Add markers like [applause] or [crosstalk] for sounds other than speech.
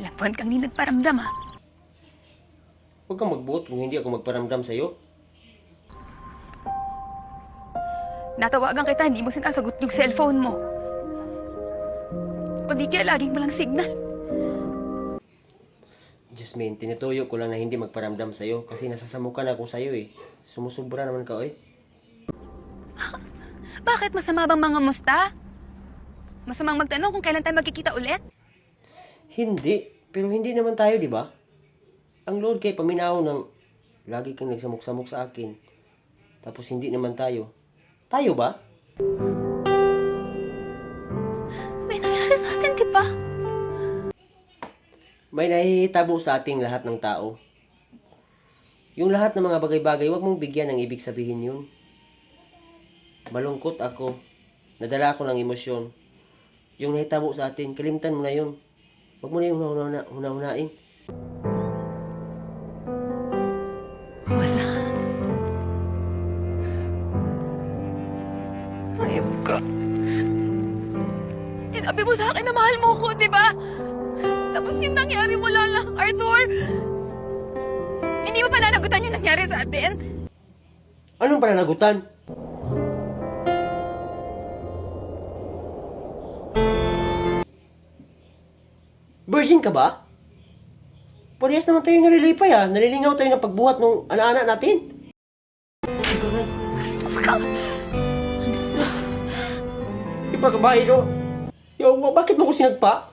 Ilang buwan kang hindi nagparamdam ha. Huwag kang magbuot kung hindi ako magparamdam sa'yo. Natawagan kita, hindi mo sinasagot yung cellphone mo. O di kaya laging walang signal. Jasmine, tinutuyo ko lang na hindi magparamdam sa'yo kasi nasasamukan ako sa'yo eh. Sumusubra naman ka, oy. [laughs] Bakit masama bang mga musta? Masamang magtanong kung kailan tayo magkikita ulit? Hindi. Pero hindi naman tayo, di ba? Ang Lord kay paminaw ng lagi kang nagsamok-samok sa akin. Tapos hindi naman tayo. Tayo ba? May nangyari sa akin, di ba? May nahihitabo sa ating lahat ng tao. Yung lahat ng mga bagay-bagay, huwag mong bigyan ng ibig sabihin yun. Malungkot ako. Nadala ako ng emosyon. Yung nahitabo sa atin, kalimtan mo na yun. Huwag mo na yung huna- huna-hunain. Wala. Ayop ka. Sinabi mo sa akin na mahal mo ko, di ba? Tapos yung nangyari wala lang, Arthur. Hindi mo pa nanagutan yung nangyari sa atin? Anong pananagutan? Virgin ka ba? Parehas naman tayo nalilipay ah. Nalilingaw tayo ng pagbuhat ng ana-ana natin. Bastos ka. Ipakabahay no. Yo, bakit mo ko sinagpa?